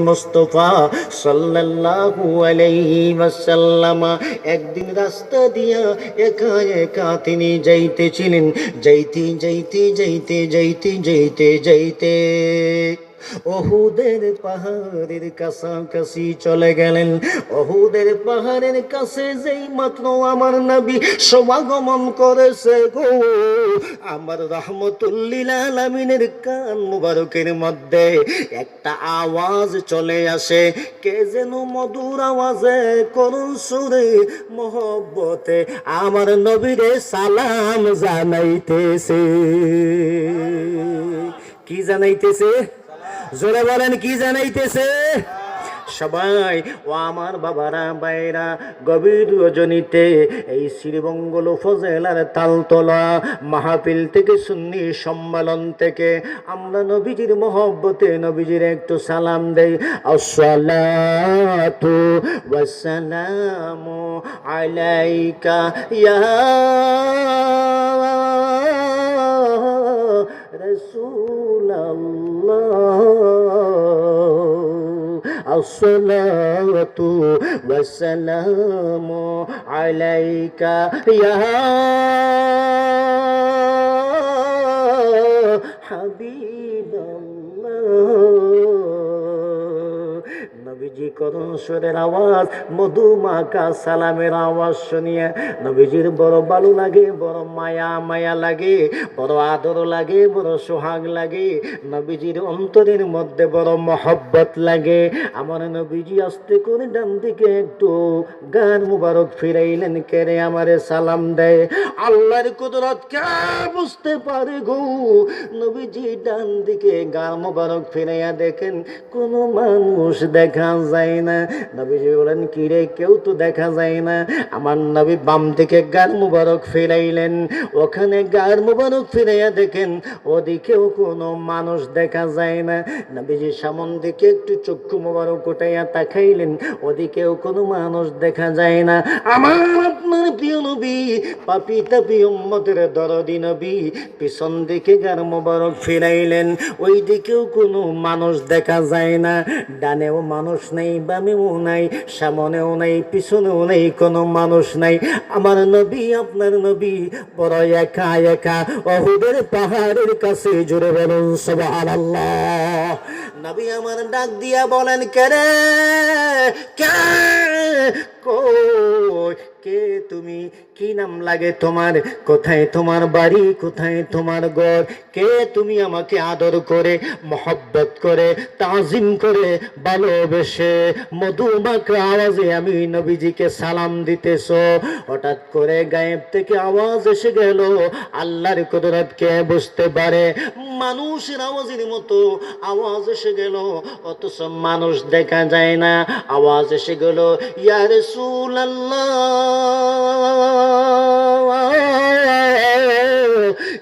মুস্তফা সাল্লাল্লাহু আলাইহি ওয়াসাল্লাম একদিন রাস্তা দিয়া একা একা তিনি যাইতেছিলেন, যাইতে যাইতে যাইতে যাইতে যাইতে যাইতে। ওহুদের পাহাড়ের কাছাকাছি চলে গেলেন। অহুদের পাহাড়ের কাছে যেই মাত্র আমার নবী সমাগমন করেছে গো। আমার রহমতুল্লিল আলমিনের কান মুবারকের মধ্যে একটা আওয়াজ চলে আসে, কে যেন মধুর আওয়াজে করুণ সুরে মোহব্বতে আমার নবীরে সালাম জানাইতেছে। কি জানাইতেছে? জোরে বলেন, কি জানাইতেছে? সবাই, ও আমার বাবারা বাইরা গভীর রজনীতে এই শ্রীবঙ্গল উপজেলার তালতলা মাহাপিল থেকে সুন্নি সম্মেলন থেকে আমরা নবীজির মহব্বতে নবীজির একটু সালাম দেই। আসসালাতু ওয়াসসালামু আলাইকা ইয়া রাসূলুল্লাহ। الصلاة والسلام عليك يا حبيب নবীজি করুণ সুরের আওয়াজ মধুমাকা সালামের আওয়াজ শুনিয়ে নবীজির বড় ভালো লাগে, বড় মায়া মায়া লাগে, বড় আদর লাগে, বড় সোহাগ লাগে, নবীজির অন্তরের মধ্যে বড় মহব্বত লাগে। আমার নবীজি আস্তে করে ডান দিকে একটু গান মুবারক ফিরাইলেন কেড়ে আমারে সালাম দেয় আল্লাহর কুদরত কে বুঝতে পারে গো? নবীজি ডান দিকে গান মুবারক ফিরাইয়া দেখেন, কোনো মানুষ দেখা যায় না। নবীজি বলেন কি রে কেউ তো দেখা যায় না। আমার নবী বাম দিকে গার মুবারক ফিরাইলেন। ওখানে গার মুবারক ফিরাইয়া দেখেন, ওদিকেও কোনো মানুষ দেখা যায় না। নবীজি সামন দিকে একটু চক্ষু মুবারক উঠাইয়া তাকাইলেন, ওদিকেও কোনো মানুষ দেখা যায় না। আমার আপনার প্রিয় নবী, পাপি তাপি উম্মতের দরদি নবী, পিছন দিকে গার মুবারক ফিরাইলেন ওই দিকেও কোনো মানুষ দেখা যায় না। ডানেও মানুষ নেই, বামেও নাই, সামনেও নাই, পিছনেও নেই, কোনো মানুষ নাই। আমার নবী, আপনার নবী, বড় একা একা অহুদের পাহাড়ের কাছে জুড়ে বলুন, সুবহানাল্লাহ। নবী আমার ডাক দিয়া বলেন কেরে কে? কই? কে তুমি? কি নাম লাগে তোমার? কোথায় তোমার বাড়ি? কোথায় তোমার ঘর? কে তুমি আমাকে আদর করে, মহব্বত করে, তাজিম করে, ভালোবেসে? আওয়াজে আমি নবীজিকে সালাম দিতেছ। হঠাৎ করে গায়েব থেকে আওয়াজ এসে গেল, আল্লাহর কুদরতকে বুঝতে পারে? মানুষের আওয়াজের মতো আওয়াজ এসে গেল, অথচ মানুষ দেখা যায় না। আওয়াজ এসে গেল, ইয়ার সুল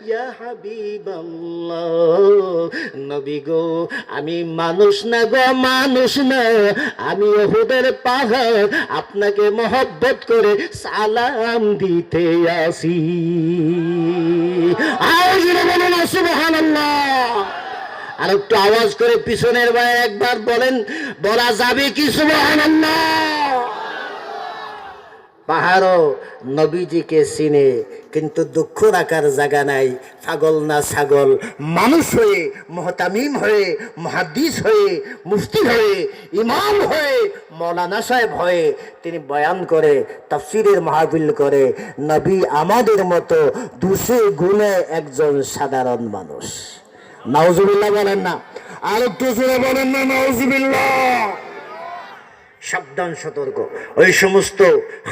ইয়া নবী গো, আমি মানুষ না গো, মানুষ না। আমি ওহুদের পাহাড়, আপনাকে মহব্বত করে সালাম দিতে আসি। বলুন আর একটু আওয়াজ করে পিছনের ভাই একবার বলেন, বলা যাবে কি সুবহানাল্লাহ? পাহাড়ও নবীজিকে চিনে, কিন্তু দুঃখ রাখার জায়গা নাই। পাগল না ছাগল মানুষ হয়ে মহতামিম হয়ে মহাদিস হয়ে মুফতি হয়ে ইমাম হয়ে মৌলানা সাহেব হয়ে তিনি বয়ান করে তাফসিরের মাহফিল করে নবী আমাদের মতো দুশে গুণে একজন সাধারণ মানুষ। নাউজুবিল্লাহ বলেন না। আর একটু বলেন না নাউজুবিল্লাহ সাবধান, সতর্ক। ওই সমস্ত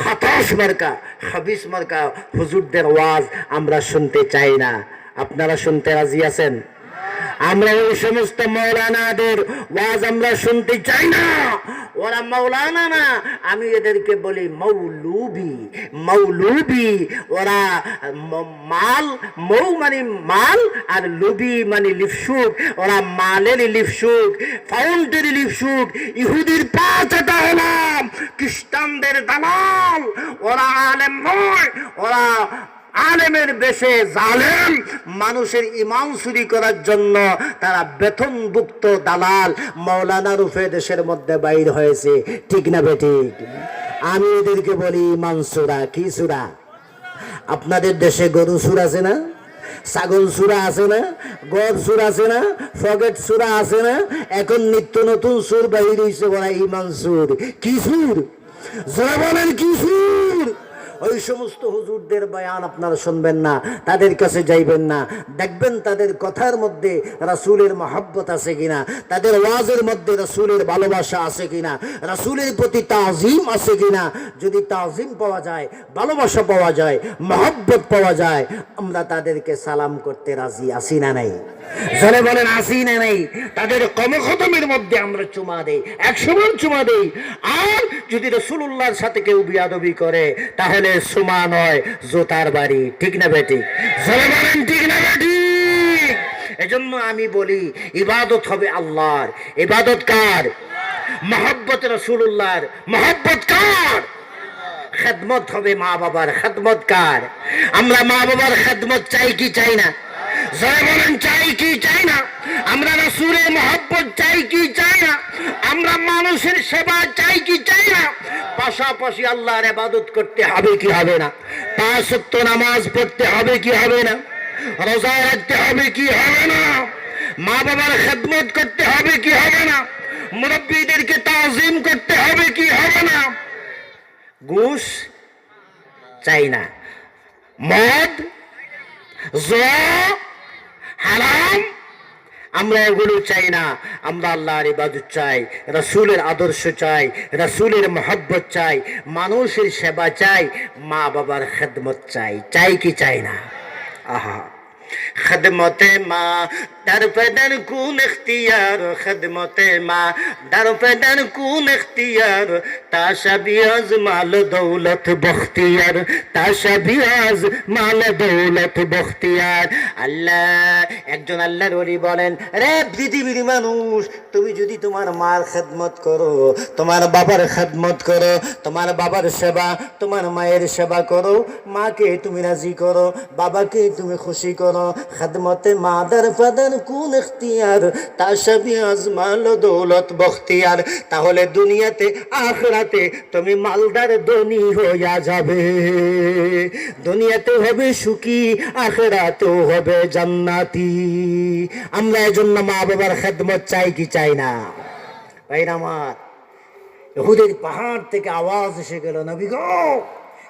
হতাশ মার্কা, হাবিস মার্কা হুজুরদের ওয়াজ আমরা শুনতে চাই না। আপনারা শুনতে রাজি আছেন? আমরা ওই সমস্ত মৌলানাদের ওয়াজ আমরা শুনতে চাই না। ওরা মৌলানা না, আমি এদেরকে বলি মৌলুবি ওরা মাল, মৌ মানে মাল আর লুবি মানে লিপসুক, ওরা মালের লিপসুক লিপসুক, ইহুদির হলাম খ্রিস্টানদের দালাল, ওরা আলেম নয়, ওরা আলেমের বেশে জালেম, মানুষের ইমান চুরি করার জন্য তারা বেতনভুক্ত দালাল, মৌলানা রূপে দেশের মধ্যে বাইর হয়েছে। ঠিক না বেঠিক আমি এদেরকে বলি ইমান সুরা কি সুরা? আপনাদের দেশে গরু সুর আছে না? ছাগল সুরা আছে না? গর সুর আছে না? ফগেট সুরা আছে না? এখন নিত্য নতুন সুর বাহির হয়েছে বলা ইমান সুর কি সুর? যারা বলেন কি সুর? ওই সমস্ত হুজুরদের বয়ান আপনারা শুনবেন না, তাদের কাছে যাইবেন না। দেখবেন তাদের কথার মধ্যে রাসূলের মহাব্বত আছে কিনা, তাদের ওয়াজের মধ্যে রাসূলের ভালোবাসা আছে কিনা, রাসূলের প্রতি তাজিম আছে কিনা। যদি তাজিম পাওয়া যায়, ভালোবাসা পাওয়া যায়, মহাব্বত পাওয়া যায়, আমরা তাদেরকে সালাম করতে রাজি আসি না নাই? জনে বলেন আসি না নাই? তাদের কমখতমের মধ্যে আমরা চুমা দেই, একশো চুমা দেই। আর যদি রসুল্লাহর সাথে কেউ বিয়াদবি করে, তাহলে সুমা নয়, জোতার বাড়ি। ঠিক না বেটি? ঠিক না বেটি? এজন্য আমি বলি, ইবাদত হবে আল্লাহর। ইবাদত কার? মহাব্বত রসুল্লাহর মহাব্বত কার? খেদমত হবে মা বাবার। খেদমত কার? আমরা মা বাবার খেদমত চাই কি চাই না? চাই কি চাই না? আমরা রাসূলের মহব্বত চাই কি চাই না? আমরা মানুষের সেবা চাই পাশাপাশি আল্লাহর ইবাদত করতে হবে কি হবে না? পাঁচ নামাজ পড়তে হবে কি হবে না? রোজা রাখতে হবে কি হবে না? মা বাবার খেদমত করতে হবে কি হবে না? মুরব্বীদেরকে তাজিম করতে হবে কি হবে না? ঘুষ চাই না। মদ জুয়া হারাম আমরা এগুলো চাই না। আমরা আল্লাহর ইবাদত চাই, রাসুলের আদর্শ চাই, রাসুলের মহব্বত চাই, মানুষের সেবা চাই মা বাবার খেদমত চাই। চাই কি চাই না? আহা। خدمت ما در فدن کون اختیار, خدمت ما در فدن کون اختیار. تا شبی از مال دولت بختیار, تا شبی از مال দৌলত বখতিয়ার আল্লাহ একজন আল্লাহর ওলি বলেন রে পৃথিবীর মানুষ তুমি যদি তোমার মার খেদমত করো তোমার বাবার খেদমত করো তোমার বাবার সেবা তোমার মায়ের সেবা করো মাকে তুমি রাজি করো বাবাকে তুমি খুশি করো খেদমতে মাদার ফাদার কোন এখতিয়ার তাসাবি আজমাল দৌলত বখতিয়ার। তাহলে দুনিয়াতে, আখরাতে তুমি মালদার ধনী হইয়া যাবে। দুনিয়াতে হবে সুখী, আখরাতেও হবে জান্নাতি। আমরা এজন্য মা বাবার খেদমত চাই কি চাই না? ভাইরা আমার এহুদের পাহাড় থেকে আওয়াজ এসে গেল, নবী গো,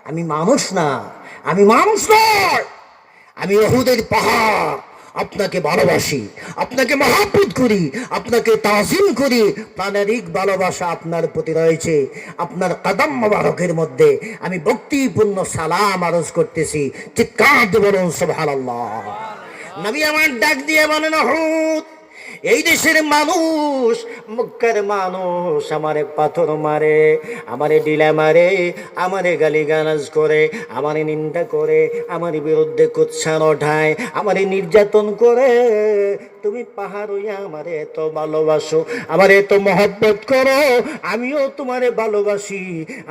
আমি মানুষ না, আমি মানুষ নয়। আমি অহুদের পাহাড় আপনাকে ভালোবাসি, আপনাকে মহাপুত করি, আপনাকে তাজিম করি। প্রাণারিক ভালোবাসা আপনার প্রতি রয়েছে। আপনার কদম মোবারকের মধ্যে আমি ভক্তিপূর্ণ সালাম আরজ করতেছি। চিৎকার বলুন, সুবহানাল্লাহ। নবী আমার ডাক দিয়ে বলেন হুত এই দেশের মানুষ, মক্কার মানুষ আমারে পাথর মারে, আমারে ডিলা মারে, আমারে গালি গালাজ করে, আমারে নিন্দা করে, আমার বিরুদ্ধে কুৎসান ওঠায় আমারে নির্যাতন করে তুমি পাহাড় হইয়া আমারে এত ভালোবাসো, আমার এত মহব্বত করো, আমিও তোমারে ভালোবাসি,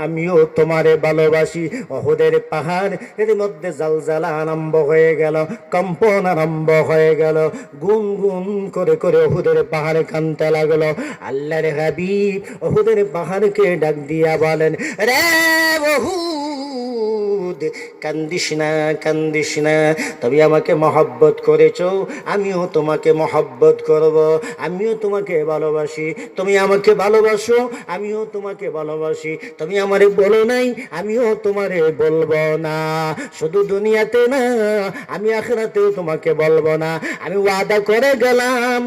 আমিও তোমারে ভালোবাসি। অহদের পাহাড় এর মধ্যে জালজালা আরম্ভ হয়ে গেল, কম্পন আরম্ভ হয়ে গেল গুন গুন করে করে অহুদের পাহাড়ে কানতে লাগল। আল্লাহর হাবিব অহুদের পাহাড়কে ডাক দিয়া বলেন, রে বহুদ কান্দিস না কান্দিস না, তবে আমাকে মহব্বত করেছ, আমিও তোমাকে মহব্বত করব, আমিও তোমাকে ভালোবাসি, তুমি আমাকে ভালোবাসো, আমিও তোমাকে ভালোবাসি, তুমি আমারে বলো নাই, আমিও তোমারে বলব না। শুধু দুনিয়াতে না, আমি আখরাতেও তোমাকে বলব না। আমি ওয়াদা করে গেলাম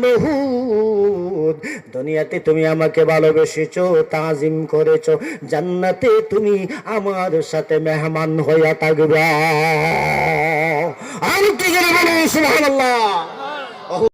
দুনিয়াতে তুমি আমাকে ভালোবেসেছো তাজিম করেছ জান্নাতে তুমি আমার সাথে মেহমান হইয়া থাকবা। আর কি করে বলো সুবহানাল্লাহ।